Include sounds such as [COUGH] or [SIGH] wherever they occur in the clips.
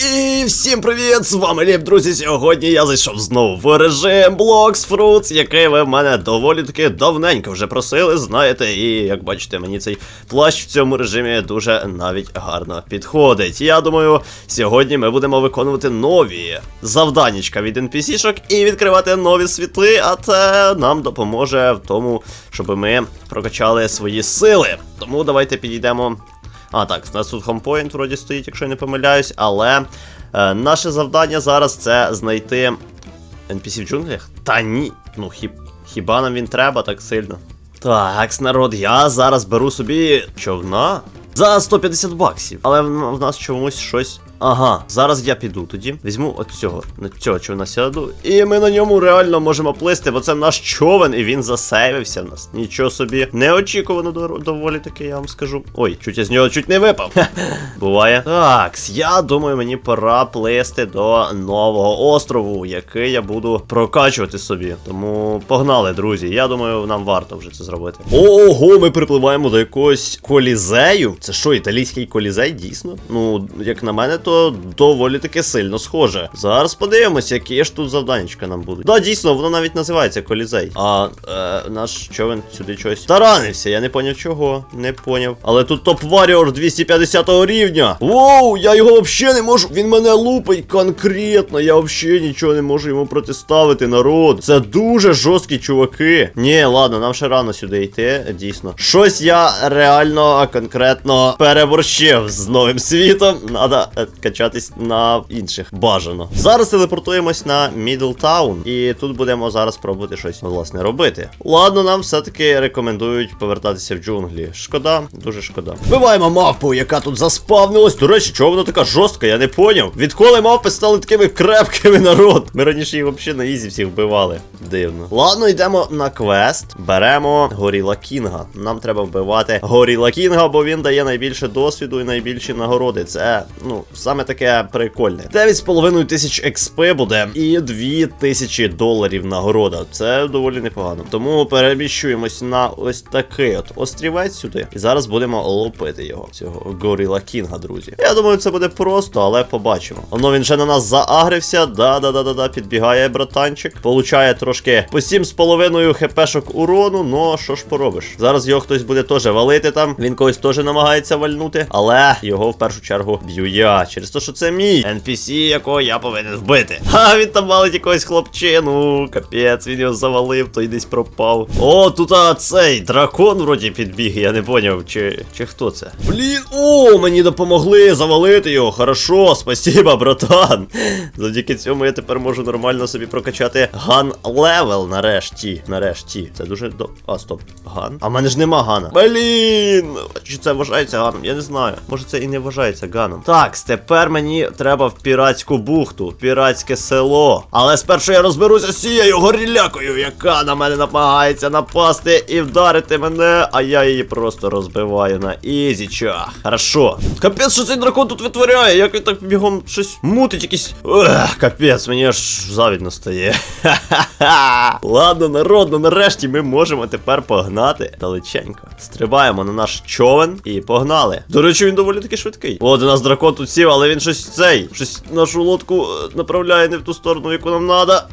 І всім привіт! З вами Ліп, друзі. Сьогодні я зайшов знову в режим Blocks Fruits, який ви в мене доволі таки давненько вже просили, знаєте, і як бачите, мені цей плащ в цьому режимі дуже навіть гарно підходить. Я думаю, сьогодні ми будемо виконувати нові завданічка від NPC-шок і відкривати нові світи, а це нам допоможе в тому, щоб ми прокачали свої сили. Тому давайте підійдемо а, так, у нас тут хомпоінт вроді стоїть, якщо я не помиляюсь, але е, наше завдання зараз це знайти NPC в джунглях? Та ні. Ну хіб, хіба нам він треба так сильно? Так, народ, я зараз беру собі човна за 150 баксів. Але в, нас чомусь щось. Ага, зараз я піду тоді. Візьму от цього, на цього човна сяду. І ми на ньому реально можемо плисти, бо це наш човен, і він засейвився в нас. Нічого собі. Неочікувано доволі таки, я вам скажу. Ой, чуть я з нього чуть не випав. [LAUGHS] Буває. Так, я думаю, мені пора плисти до нового острову, який я буду прокачувати собі. Тому погнали, друзі. Я думаю, нам варто вже це зробити. Ого, ми припливаємо до якогось колізею. Це що, італійський колізей, дійсно? Ну, як на мене, то доволі таки сильно схоже. Зараз подивимося, які ж тут завданечка нам будуть. Да, дійсно, воно навіть називається колізей. А е, наш човен сюди щось таранився. Я не поняв чого. Не поняв. Але тут топ варіор 250 рівня. Воу, я його взагалі не можу. Він мене лупить конкретно. Я взагалі нічого не можу йому протиставити, народ. Це дуже жорсткі чуваки. Ні, ладно, нам ще рано сюди йти. Дійсно. Щось я реально конкретно переборщив з новим світом. Надо е, качатись на інших. Бажано. Зараз телепортуємось на Мідлтаун. І тут будемо зараз пробувати щось власне робити. Ладно, нам все-таки рекомендують повертатися в джунглі. Шкода, дуже шкода. Вбиваємо мавпу, яка тут заспавнилась. До речі, чого вона така жорстка, я не поняв. Відколи мавпи стали такими крепкими [LAUGHS] народ. Ми раніше їх взагалі на ізі всіх вбивали. Дивно. Ладно, йдемо на квест. Беремо Горіла Кінга. Нам треба вбивати Горіла Кінга, бо він дає найбільше досвіду і найбільші нагороди. Це, ну, саме таке прикольне. 9,5 тисяч експи буде і 2 тисячі доларів нагорода. Це доволі непогано. Тому переміщуємось на ось такий от острівець сюди. І зараз будемо лупити його. Цього Горіла Кінга, друзі. Я думаю, це буде просто, але побачимо. Воно він вже на нас заагрився. Да-да-да-да-да. Підбігає братанчик. Получає трошки по 7,5 хпшок урону. Ну, що ж поробиш? Зараз його хтось буде теж валити там. Він когось теж намагається вальнути. Але його в першу чергу б'ю я. Через те, що це мій NPC, якого я повинен вбити. [LAUGHS] Ха, він там валить якогось хлопчину. Капець, він його завалив, той десь пропав. О, тут а, цей дракон вроді підбіг, я не поняв, чи, чи хто це. Блін, о, мені допомогли завалити його. Хорошо, спасіба, братан. [LAUGHS] Завдяки цьому я тепер можу нормально собі прокачати ган левел нарешті. Нарешті. Це дуже до. А, стоп. Ган? А в мене ж нема гана. Блін! Чи це вважається ганом? Я не знаю. Може це і не вважається ганом. Так, тепер мені треба в піратську бухту, в піратське село. Але спершу я розберуся з цією горілякою, яка на мене намагається напасти і вдарити мене, а я її просто розбиваю на ізічах. Хорошо. Капець, що цей дракон тут витворяє? Як він так бігом щось мутить якийсь. Ех, капець, мені аж завідно стає. Ха-ха-ха. [LAUGHS] Ладно, народно, нарешті ми можемо тепер погнати далеченько. Стрибаємо на наш човен і погнали. До речі, він доволі таки швидкий. От у нас дракон тут сів, але він щось цей. Щось нашу лодку е, направляє не в ту сторону, яку нам треба.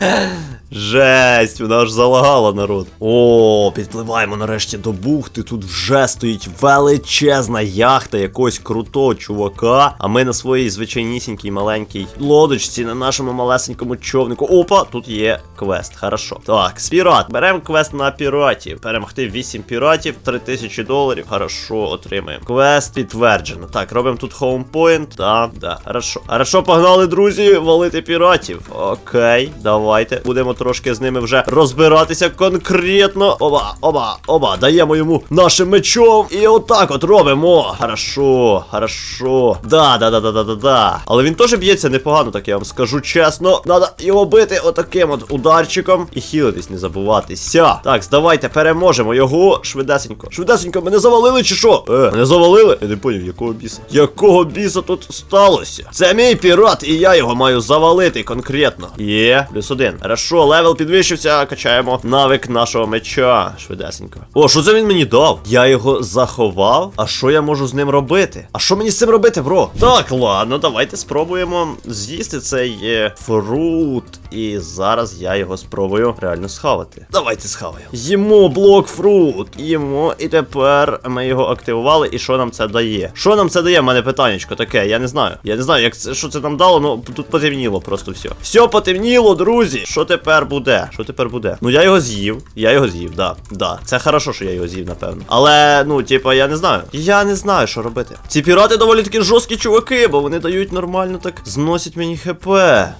[LAUGHS] Жесть, вона аж залагала народ. О, підпливаємо нарешті до бухти. Тут вже стоїть величезна яхта якогось крутого чувака. А ми на своїй звичайнісінькій маленькій лодочці на нашому малесенькому човнику. Опа, тут є квест. Хорошо. Так, пірат. Беремо квест на піратів. Перемогти 8 піратів, 3000 доларів. Хорошо, отримаємо. Квест підтверджено. Так, робимо тут хоумпоінт. Так, да. Хорошо. Хорошо, погнали, друзі, валити піратів. Окей, давайте. Будемо трошки з ними вже розбиратися конкретно. Оба, оба, оба. Даємо йому нашим мечом. І отак от робимо. Хорошо, хорошо. Да, да, да, да, да, да, да. Але він теж б'ється непогано, так я вам скажу чесно. Надо його бити отаким от ударчиком. І хілитись не забуватися. Так, давайте переможемо його швидесенько. Швидесенько, мене завалили чи що? Е, мене завалили? Я не поняв, якого біса. Якого біса тут сталося? Це мій пірат, і я його маю завалити конкретно. Є, плюс один. Хорошо, левел підвищився, качаємо навик нашого меча. Швидесенько. О, що це він мені дав? Я його заховав. А що я можу з ним робити? А що мені з цим робити, бро? Так, ладно, давайте спробуємо з'їсти цей е, фрут. І зараз я його спробую реально схавати. Давайте схаваємо. Їмо блок фрут. Їмо, і тепер ми його активували. І що нам це дає? Що нам це дає? В мене питаннячко таке. Я не знаю. Я не знаю, як це що це нам дало, ну тут потемніло просто все. Все потемніло, друзі. Що тепер буде? Що тепер буде? Ну я його з'їв. Я його з'їв, да. Да. Це хорошо, що я його з'їв, напевно. Але, ну, типа, я не знаю. Я не знаю, що робити. Ці пірати доволі такі жорсткі чуваки, бо вони дають нормально так. Зносять мені хп.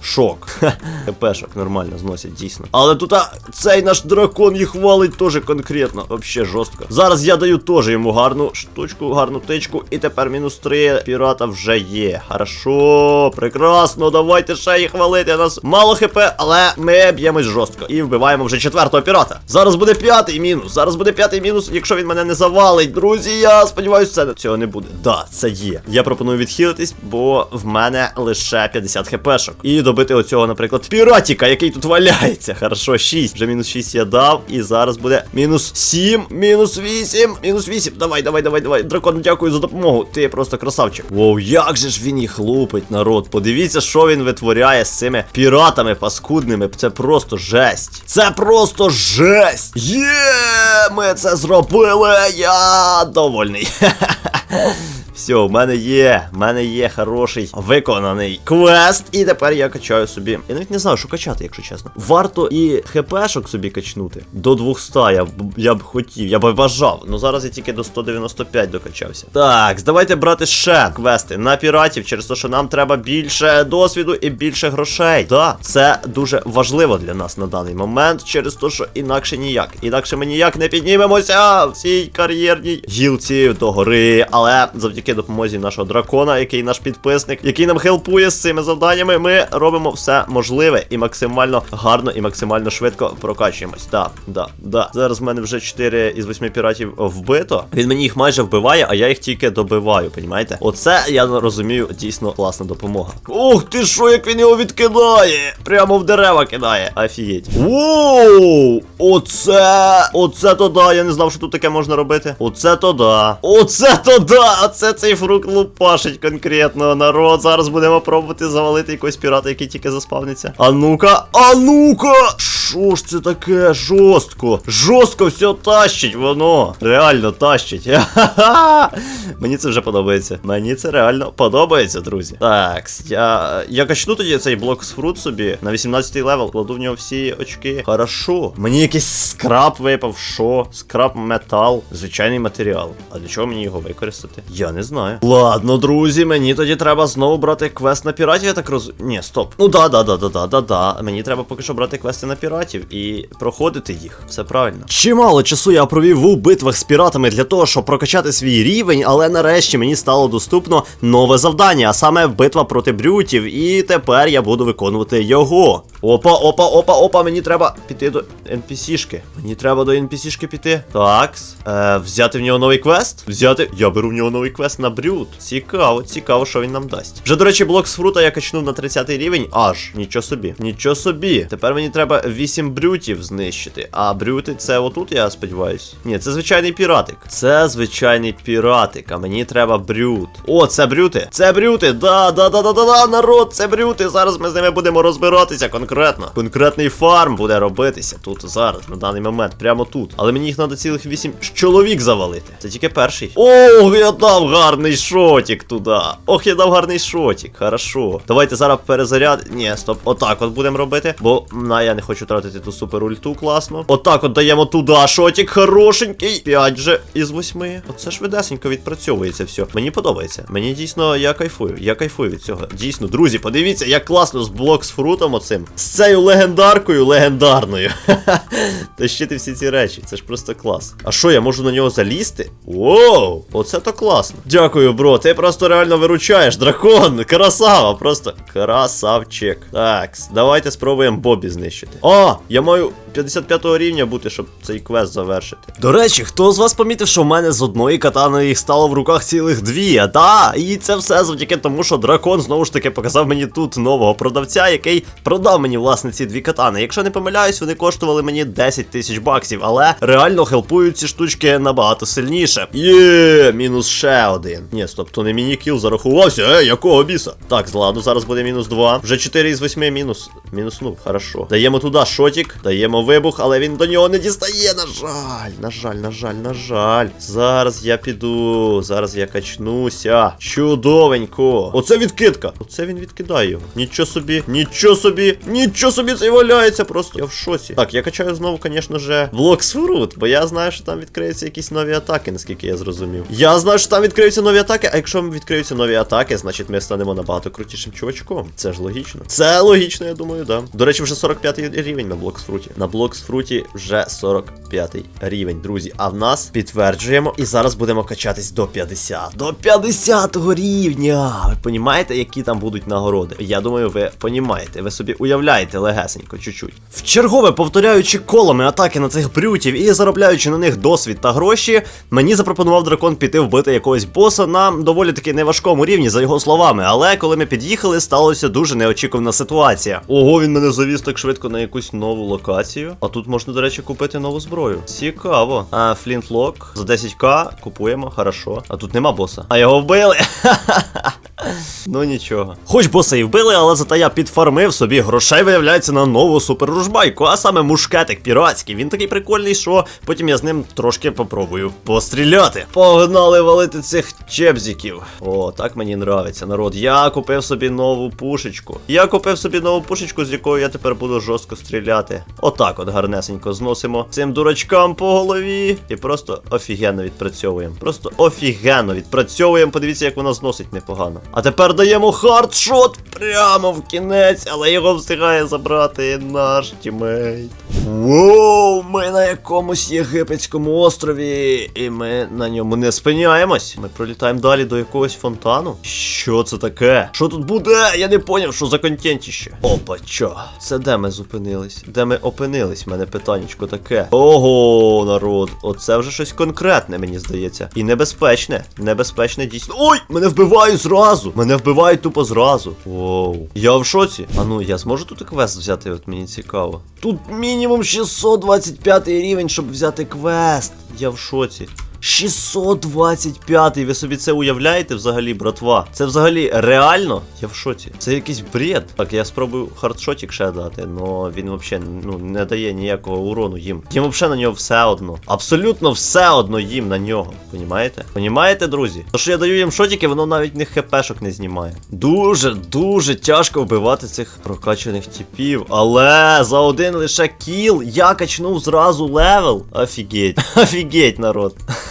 Шок. ХПшок нормально зносять, дійсно. Але тут а, цей наш дракон їх валить теж конкретно. Вообще жорстко. Зараз я даю теж йому гарну штучку, гарну тичку. І тепер мінус 3 пірата вже є. Хорошо, прекрасно. Давайте ще їх валити. У нас мало хп, але ми б'ємось жорстко. І вбиваємо вже четвертого пірата. Зараз буде п'ятий мінус. Зараз буде п'ятий мінус, якщо він мене не завалить. Друзі, я сподіваюся, це цього не буде. Да, це є. Я пропоную відхилитись, бо в мене лише 50 хпшок. І добити оцього, наприклад, піратіка, який тут валяється. Хорошо, 6. Вже мінус 6 я дав. І зараз буде мінус 7, мінус 8, мінус 8. Давай, давай, давай, давай. Дракон, дякую за допомогу. Ти просто красавчик. Воу, як же ж він їх лупить, народ. Подивіться, що він витворяє з цими піратами паскудними. Це просто жесть. Це просто жесть. Є, ми це зробили. Я довольний. [LAUGHS] Все, в мене є, в мене є хороший виконаний квест. І тепер я качаю собі. Я навіть не знаю, що качати, якщо чесно. Варто і хпшок собі качнути. До 200 я б я б хотів, я б бажав. Ну зараз я тільки до 195 докачався. Так, давайте брати ще квести на піратів, через те, що нам треба більше досвіду і більше грошей. Так, це дуже важливо для нас на даний момент, через те, що інакше ніяк. Інакше ми ніяк не піднімемося в цій кар'єрній гілці до гори. Але завдяки допомозі нашого дракона, який наш підписник, який нам хелпує з цими завданнями, ми робимо все можливе і максимально гарно і максимально швидко прокачуємось. Да, да, да. Зараз в мене вже 4 із 8 піратів вбито. Він мені їх майже вбиває, а я їх тільки добиваю, понімаєте? Оце я розумію, дійсно класна допомога. Ух ти що, як він його відкидає! Прямо в дерева кидає. Офігеть. Воу! Оце! Оце то да. Я не знав, що тут таке можна робити. Оце то да. Оце то да! Оце цей фрукт лупашить конкретно народ. Зараз будемо пробувати завалити якогось пірата, який тільки заспавниться. А ну-ка, а ну-ка! Що ж це таке? Жорстко. Жорстко все тащить воно. Реально тащить. [LAUGHS] Мені це вже подобається. Мені це реально подобається, друзі. Так, я. Я качну тоді цей блок з фрут собі на 18-й левел, кладу в нього всі очки. Хорошо. Мені якийсь скраб випав. Що? Скраб метал. Звичайний матеріал. А для чого мені його використати? Я не знаю. Ладно, друзі, мені тоді треба знову брати квест на піратів, я так розумію. Ні, стоп. Ну да, да, да, да, да, да, да. Мені треба поки що брати квести на піратів і проходити їх. Все правильно. Чимало часу я провів у битвах з піратами для того, щоб прокачати свій рівень, але нарешті мені стало доступно нове завдання, а саме битва проти брютів. І тепер я буду виконувати його. Опа, опа, опа, опа, мені треба піти до NPC-шки. Мені треба до NPC-шки піти. Такс. Е, взяти в нього новий квест? Взяти. Я беру в нього новий квест на брют. Цікаво, цікаво, що він нам дасть. Вже, до речі, блок з фрута я качнув на 30 рівень. Аж. Нічого собі. Нічого собі. Тепер мені треба 8 брютів знищити. А брюти це отут, я сподіваюсь. Ні, це звичайний піратик. Це звичайний піратик. А мені треба брют. О, це брюти. Це брюти. Да, да, да, да, да, да, народ, це брюти. Зараз ми з ними будемо розбиратися конкретно. Конкретний фарм буде робитися тут зараз, на даний момент, прямо тут. Але мені їх треба цілих 8 чоловік завалити. Це тільки перший. Ох, я дав гарний шотик туди. Ох, я дав гарний шотик. Хорошо. Давайте зараз перезаряд. Ні, стоп. Отак от будемо робити. Бо на я не хочу тратити ту супер ульту класно. Отак от даємо туди шотик хорошенький. 5 же із 8. Оце швидесенько відпрацьовується все. Мені подобається. Мені дійсно я кайфую. Я кайфую від цього. Дійсно, друзі, подивіться, як класно з блок з фрутом оцим. З цією легендаркою легендарною. [LAUGHS] Тащити всі ці речі. Це ж просто клас. А що, я можу на нього залізти? Воу! Оце то класно. Дякую, бро. Ти просто реально виручаєш. Дракон, красава, просто красавчик. Так, давайте спробуємо Бобі знищити. А, я маю 55 го рівня бути, щоб цей квест завершити. До речі, хто з вас помітив, що в мене з одної катани їх стало в руках цілих дві? А та, і це все завдяки тому, що дракон знову ж таки показав мені тут нового продавця, який продав мені власне ці дві катани. Якщо не помиляюсь, вони коштували мені 10 тисяч баксів, але реально хелпують ці штучки набагато сильніше. Є, мінус ще один. Ні, стоп, то не міні-кіл зарахувався. Е, якого біса? Так, ладно, зараз буде мінус 2. Вже 4 із 8 мінус. Мінуснув, хорошо. Даємо туди шотік, даємо вибух, але він до нього не дістає. На жаль, на жаль, на жаль, на жаль. Зараз я піду. Зараз я качнуся. Чудовенько. Оце відкидка. Оце він відкидає його. Нічого собі, нічого собі, нічого собі це валяється просто. Я в шоці. Так, я качаю знову, звісно же, блоксфрут, бо я знаю, що там відкриються якісь нові атаки, наскільки я зрозумів. Я знаю, що там відкриються нові атаки, а якщо відкриються нові атаки, значить ми станемо набагато крутішим чувачком. Це ж логічно. Це логічно, я думаю, да. До речі, вже 45 рівень на блоксфруті. На блоксфруті вже 45 рівень, друзі. А в нас підтверджуємо, і зараз будемо качатись до 50. До 50 рівня. Ви понімаєте, які там будуть нагороди? Я думаю, ви понімаєте. Ви собі уявляєте легесенько, чуть-чуть. В чергове повторяючи колами атаки на цих брютів і заробляючи на них досвід та гроші, мені запропонував дракон піти вбити якогось боса на доволі таки неважкому рівні, за його словами. Але коли ми під'їхали, сталося дуже неочікувана ситуація. Ого, він мене завіз так швидко на якусь нову локацію. А тут можна, до речі, купити нову зброю. Цікаво. А флінтлок за 10к купуємо, хорошо. А тут нема боса. А його вбили. [LAUGHS] Ну нічого. Хоч боса і вбили, але зате я підфармив собі грошей, виявляється, на нову суперружбайку, а саме мушкетик піратський. Він такий прикольний, що потім я з ним трошки попробую постріляти. Погнали валити цих чебзиків. О, так мені нравиться, народ. Я купив собі нову пушечку. Я купив собі нову пушечку, з якою я тепер буду жорстко стріляти. Отак от гарнесенько зносимо цим дурачкам по голові. І просто офігенно відпрацьовуємо. Просто офігенно відпрацьовуємо. Подивіться, як вона зносить непогано. А тепер даємо хардшот прямо в кінець, але його встигає забрати наш тімейт. Воу, ми на якомусь єгипетському острові, і ми на ньому не спиняємось. Ми пролітаємо далі до якогось фонтану. Що це таке? Що тут буде? Я не поняв, що за контентіще. Опа, чо? Це де ми зупинились? Де ми опинились? У мене питаннячко таке. Ого, народ, оце вже щось конкретне, мені здається. І небезпечне. Небезпечне дійсно. Ой! Мене вбивають зразу! Мене вбивають тупо зразу. Воу. Я в шоці. А ну, я зможу тут квест взяти, от мені цікаво. Тут мінімум 625 рівень, щоб взяти квест. Я в шоці. 625, ви собі це уявляєте взагалі, братва? Це взагалі реально? Я в шоці. Це якийсь бред. Так, я спробую хардшотик ще дати, але він взагалі ну, не дає ніякого урону їм. Їм взагалі на нього все одно. Абсолютно все одно їм на нього. Понімаєте? Понімаєте, друзі? То, що я даю їм шотики, воно навіть них хпшок не знімає. Дуже, дуже тяжко вбивати цих прокачаних типів. Але за один лише кіл я качнув зразу левел. Офігеть. [LAUGHS] Офігеть, народ.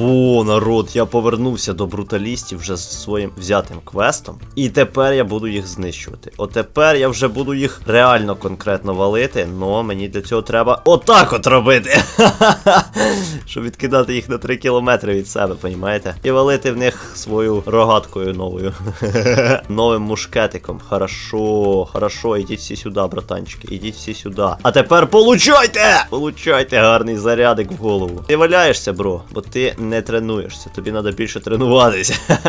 Во, народ, я повернувся до бруталістів вже з своїм взятим квестом. І тепер я буду їх знищувати. От тепер я вже буду їх реально конкретно валити, но мені для цього треба отак от робити. [LAUGHS] Щоб відкидати їх на 3 кілометри від себе, понімаєте? І валити в них свою рогаткою новою. [LAUGHS] Новим мушкетиком. Хорошо, хорошо, ідіть всі сюди, братанчики, ідіть всі сюди. А тепер получайте! Получайте гарний зарядик в голову. Ти валяєшся, бро, бо ти не тренуєшся. Тобі треба більше тренуватися. [LAUGHS]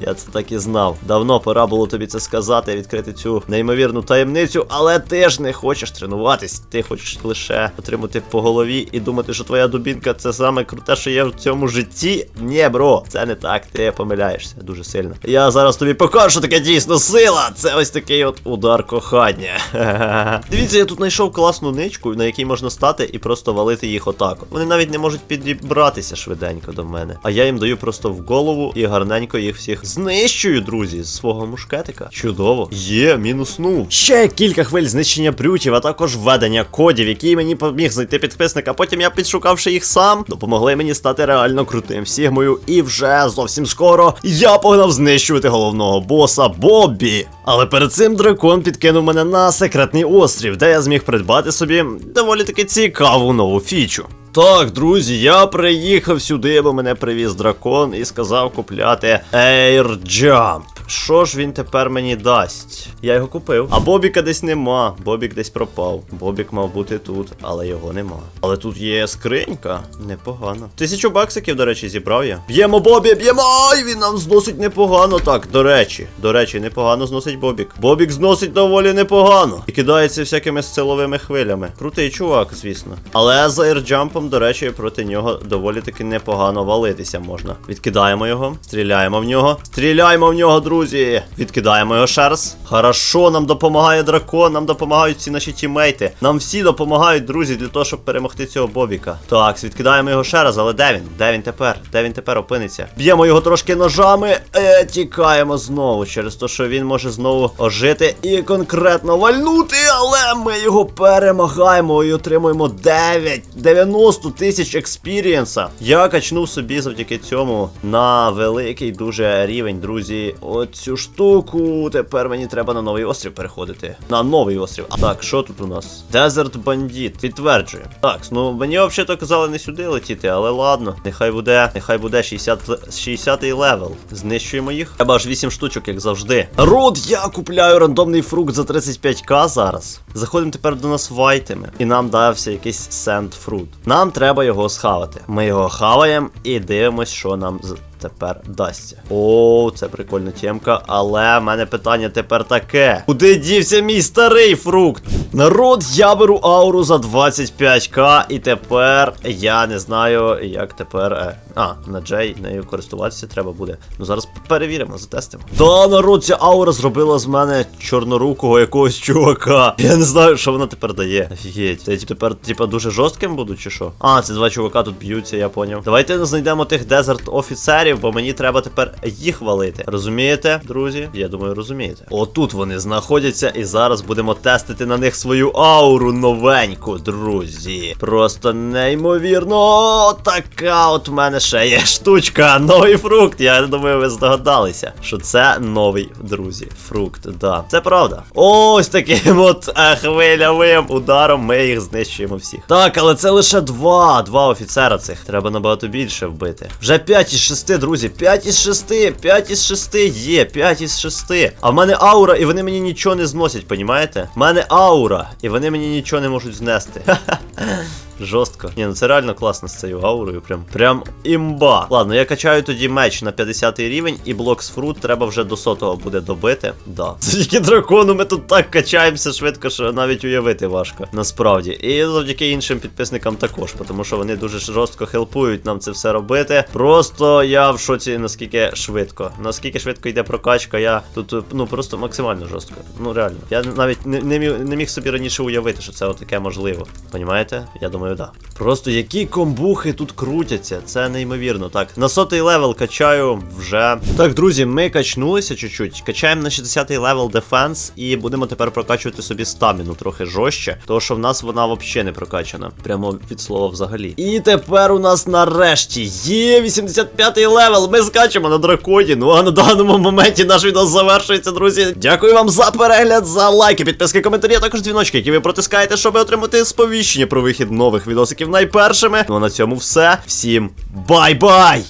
Я це так і знав. Давно пора було тобі це сказати, відкрити цю неймовірну таємницю, але ти ж не хочеш тренуватись. Ти хочеш лише отримати по голові і думати, що твоя дубінка це саме круте, що є в цьому житті. Ні, бро, це не так. Ти помиляєшся дуже сильно. Я зараз тобі покажу, що таке дійсно сила. Це ось такий от удар кохання. [LAUGHS] Дивіться, я тут знайшов класну ничку, на якій можна стати і просто валити їх отак. Вони навіть не можуть підібратися швиденько до мене. А я їм даю просто в голову і гарненько їх всіх знищую, друзі, з свого мушкетика. Чудово. Є, мінуснув. Ще кілька хвиль знищення брютів, а також введення кодів, які мені поміг знайти підписник, а потім я підшукавши їх сам, допомогли мені стати реально крутим сігмою. І вже зовсім скоро я погнав знищувати головного боса Боббі. Але перед цим дракон підкинув мене на секретний острів, де я зміг придбати собі доволі таки цікаву нову фічу. Так, друзі, я приїхав сюди, бо мене привіз дракон і сказав купляти Air Jump. що ж він тепер мені дасть? Я його купив. А Бобіка десь нема. Бобік десь пропав. Бобік мав бути тут, але його нема. Але тут є скринька. Непогано. Тисячу баксиків, до речі, зібрав я. Б'ємо Бобі, б'ємо! Ай, він нам зносить непогано. Так, до речі, до речі, непогано зносить Бобік. Бобік зносить доволі непогано. І кидається всякими силовими хвилями. Крутий чувак, звісно. Але за ірджампом, до речі, проти нього доволі таки непогано валитися можна. Відкидаємо його, стріляємо в нього. Стріляємо в нього, друзі. Відкидаємо його ще раз. Хорошо, нам допомагає дракон, нам допомагають всі наші тімейти. Нам всі допомагають, друзі, для того, щоб перемогти цього Бобіка. Так, відкидаємо його ще раз, але де він? Де він тепер? Де він тепер опиниться? Б'ємо його трошки ножами. Е, тікаємо знову через те, що він може знову ожити і конкретно вальнути, але ми його перемагаємо і отримуємо 9 90 тисяч експірієнса. Я качнув собі завдяки цьому на великий дуже рівень, друзі. Оцю штуку. Тепер мені треба на новий острів переходити. На новий острів. А так, що тут у нас? Дезерт бандіт. Підтверджую. Так, ну мені взагалі казали не сюди летіти, але ладно. Нехай буде, нехай буде 60 60 левел. Знищуємо їх. Треба аж 8 штучок, як завжди. Род, я купляю рандомний фрукт за 35к зараз. Заходимо тепер до нас в айтеми. І нам дався якийсь сенд фрут. Нам треба його схавати. Ми його хаваємо і дивимось, що нам. Тепер дасться. О, це прикольна темка. Але в мене питання тепер таке: куди дівся мій старий фрукт? Народ, я беру ауру за 25к, і тепер я не знаю, як тепер. А, на Джей нею користуватися треба буде. Ну зараз перевіримо, затестимо. Та народ, ця аура зробила з мене чорнорукого якогось чувака. Я не знаю, що вона тепер дає. Офігеть. Я тепер, типа, дуже жорстким буду, чи що? А, це два чувака тут б'ються, я поняв. Давайте знайдемо тих дезерт офіцерів, бо мені треба тепер їх валити. Розумієте, друзі? Я думаю, розумієте. Отут вони знаходяться, і зараз будемо тестити на них свою ауру новеньку, друзі. Просто неймовірно. Така от мене ще є штучка. Новий фрукт. Я думаю, ви здогадалися, що це новий, друзі. Фрукт, да. Це правда. Ось таким от е, хвильовим ударом ми їх знищуємо всіх. Так, але це лише два. Два офіцера цих. Треба набагато більше вбити. Вже 5 із 6, друзі. 5 із 6, 5 із 6 є, 5 із 6. А в мене аура, і вони мені нічого не зносять, понімаєте? В мене аура, і вони мені нічого не можуть знести. Ха-ха. [LAUGHS] Жорстко. Ні, ну це реально класно з цією аурою. Прям прям імба. Ладно, я качаю тоді меч на 50 рівень, і блок з фрут треба вже до сотого буде добити. Да. [LAUGHS] Завдяки дракону ми тут так качаємося швидко, що навіть уявити важко. Насправді. І завдяки іншим підписникам також, тому що вони дуже жорстко хелпують нам це все робити. Просто я в шоці, наскільки швидко. Наскільки швидко йде прокачка, я тут ну просто максимально жорстко. Ну реально. Я навіть не, не, міг, не міг собі раніше уявити, що це отаке можливо. Понімаєте? Я думаю, да. Просто які комбухи тут крутяться, це неймовірно. Так, на сотий левел качаю вже. Так, друзі, ми качнулися чуть-чуть. Качаємо на 60-й левел дефенс і будемо тепер прокачувати собі стаміну трохи жорстче, тому що в нас вона взагалі не прокачана. Прямо від слова взагалі. І тепер у нас нарешті є 85-й левел. Ми скачемо на драконі. Ну а на даному моменті наш відео завершується, друзі. Дякую вам за перегляд, за лайки, підписки, коментарі, а також дзвіночки, які ви протискаєте, щоб отримати сповіщення про вихід нових відосиків найпершими. Ну а на цьому все. Всім бай-бай!